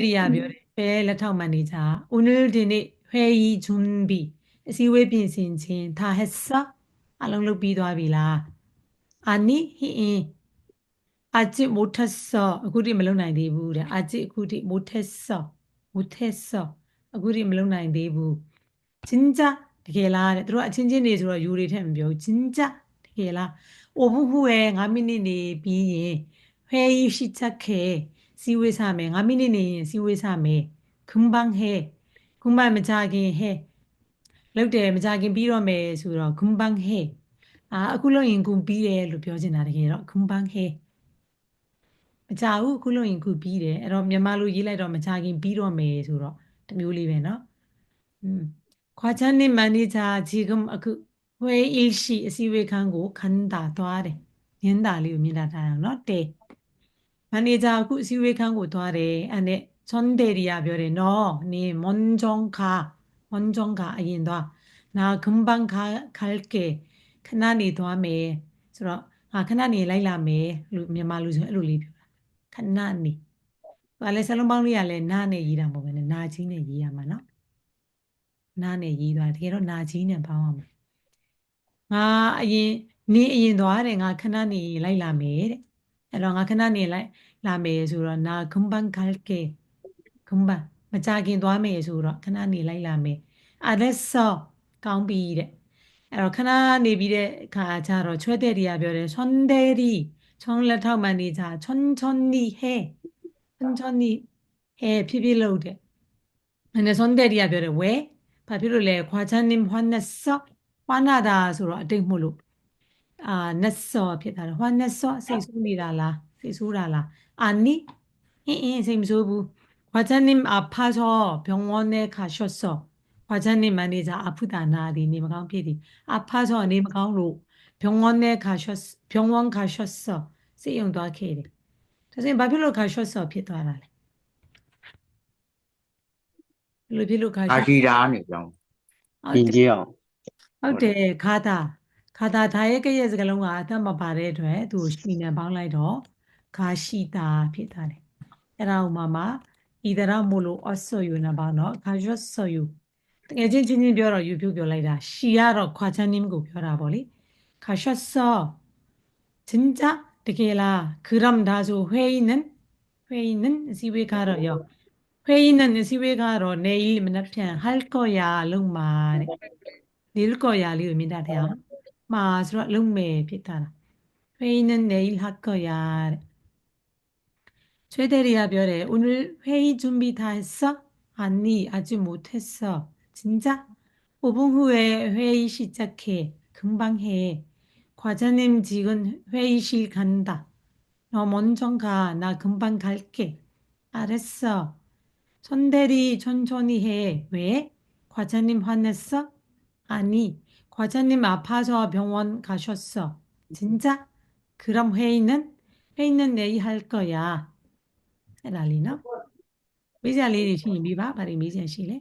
ရိယာပြောတယ်ဖဲလက်ထောက်မန်နေဂျာဦးနုဒီနေ့ဖဲကြီးဂျွန်ဘီအစည်းအဝေးပြင်ဆင်ခြင်းသာဟက်ဆာအလုံးလုပ်ပြီးသွားပြီလားအာနိဟိအင်းအာချစ်မိုထက်ဆော့အခုတိမလုံနိုင်သေးဘူးတဲ့အာချစ်အခုတိမိုထက်ဆော့မိုထက်ဆော့အခုတိမလုံနိုင်သေးဘူးဂျင်ဂျာတကယ်လားတဲ့သူတို့အချင်းချင်းနေဆိုတော့ယူတွေထက်မပြောဘူးဂျင်ဂျာတကယ်လားအိုဘူးဟူရဲ့9မိနစ်နေပြီးရင်ဖဲကြီးရှိချက်ခဲ စီဝေးစားမယ်5မိနစ်နေရင်စီဝေးစားမယ်ခုံဘန်းဟဲခုံဘန်းမကြခင်ဟဲလုတ်တယ်မကြခင်ပြီးတော့မယ်ဆိုတော့ခုံဘန်းဟဲအာအခုလုံရင်ခုပြီးတယ်လို့ပြောချင်တာတကယ်တော့ခုံဘန်းဟဲမကြဘူးအခုလုံရင်ခုပြီးတယ်အဲ့တော့မြန်မာလိုရေးလိုက်တော့မကြခင်ပြီးတော့မယ်ဆိုတော့တမျိုးလေးပဲเนาะอืมခွာချမ်းနေမန်နေဂျာဂျီကမ်အခုဝေးအရှိအစည်းအဝေးခန်းကိုခန်းတာသွားတယ်ညင်းတာလေးကိုမြင်တာထားအောင်เนาะတဲ မန်နေဂျာအခုအစည်းအဝေးခန်းကိုသွားတယ်အဲ့နဲ့ချွန်ဒေရီယာပြောတယ်နော်နင်မွန်ဂျုံခါမွန်ဂျုံခါအရင်သွားနာဂမ်ဘန်ခါခလကေခဏနေသွားမယ်ဆိုတော့ဟာခဏနေလိုက်လာမယ်လို့မြန်မာလူဆိုအဲ့လိုလေးပြောတာခဏနေဘာလဲဆလုံးပေါင်းလေးကလည်းနာနဲ့ရေးတာမဟုတ်ဘဲနဲ့နာကြီးနဲ့ရေးရမှာနော်နာနဲ့ရေးသွားတကယ်တော့နာကြီးနဲ့ပေါင်းရမှာငါအရင်နေအရင်သွားတယ်ငါခဏနေလိုက်လာမယ်တဲ့ အဲ့တော့ငါခဏနေလိုက်လာမယ်ဆိုတော့နာဂုံဘန်ခလကေဂုံဘန်မကြခင်သွားမယ်ဆိုတော့ခဏနေလိုက်လာမယ်အဲ့ဒါဆောကောင်းပြီတဲ့အဲ့တော့ခဏနေပြီးတဲ့ခါကျတော့ချွဲတဲ့တွေကပြောတယ်ဆွန်ဒဲရီချုံလက်ထောက်မှန်နေကြချွန်ချွန်နီဟဲချွန်ချွန်နီဟဲဖြည်းဖြည်းလုပ်တယ်အဲ့ဒါဆွန်ဒဲရီကပြောတယ်ဝဲဘာဖြစ်လို့လဲခွာချမ်းနေဖွားနဲ့ဆော့ဖွားနာတာဆိုတော့အတိတ်မို့လို့ အာနတ်စော့ဖြစ်တာဟောနတ်စော့စိတ်ဆိုးနေတာလားစိတ်ဆိုးတာလားအာနိအင်းအင်းစိတ်မဆိုးဘူးဝါချန်နိအဖာစော့ဘုံဝန်းနဲ့ခါရှော့စော့ဝါချန်နိမန်နေဂျာအဖုဒါနာဒီနေမကောင်းဖြစ်သည်အဖာစော့နေမကောင်းလို့ဘုံဝန်းနဲ့ခါရှော့ဘုံဝန်းခါရှော့စော့စိတ်ယုံသွားခဲ့တယ်ဒါဆိုရင်ဘာဖြစ်လို့ခါရှော့စော့ဖြစ်သွားတာလဲလူဖြစ်လို့ခါရှော့အာဂီရာနေကြောင်းပြင်ကြအောင်ဟုတ်တယ်ခါတာ ဘာသာဒါရဲ့ကရဲ့စကားလုံးကအသက်မပါတဲ့အတွက်သူကိုရှိနေပေါင်းလိုက်တော့ဂါရှိတာဖြစ်တာလေအဲ့ဒါဥမာမှာဤတရမို့လို့အဆော်ယူနေပါတော့ဂါရွတ်ဆော်ယူတကယ်ချင်းချင်းချင်းပြောတော့ယူပြုတ်ပြောလိုက်တာရှီကတော့ခွာချမ်းနင်းကိုပြောတာပေါ့လေခါရွတ်ဆော်ချင်းကြတကယ်လားခရမ်ဒါဆိုဟေးနန်ဟေးနန်စီဝေကတော့ရောဟေးနန်စီဝေကတော့နေဤမနှက်ဖြန်ဟလ်ကိုယာလုံမာတဲ့ဒီလကိုယာလေးကိုမြင်တတ်တယ်အောင် 마술아 릉메 피타라. 회의는 내일 할 거야. 최대리야 별에 오늘 회의 준비 다 했어? 아니 아직 못했어. 진짜? 5분 후에 회의 시작해. 금방 해. 과장님 지금 회의실 간다. 너 먼저 가. 나 금방 갈게. 알았어. 손대리 천천히 해. 왜? 과장님 화냈어? 아니, 과장님 아파서 병원 가셨어. 진짜? 그럼 회의는? 회의는 내일 할 거야. Thế là Lina. Bây giờ Lina thì mình đi bác, bà đi mấy giờ chị lấy?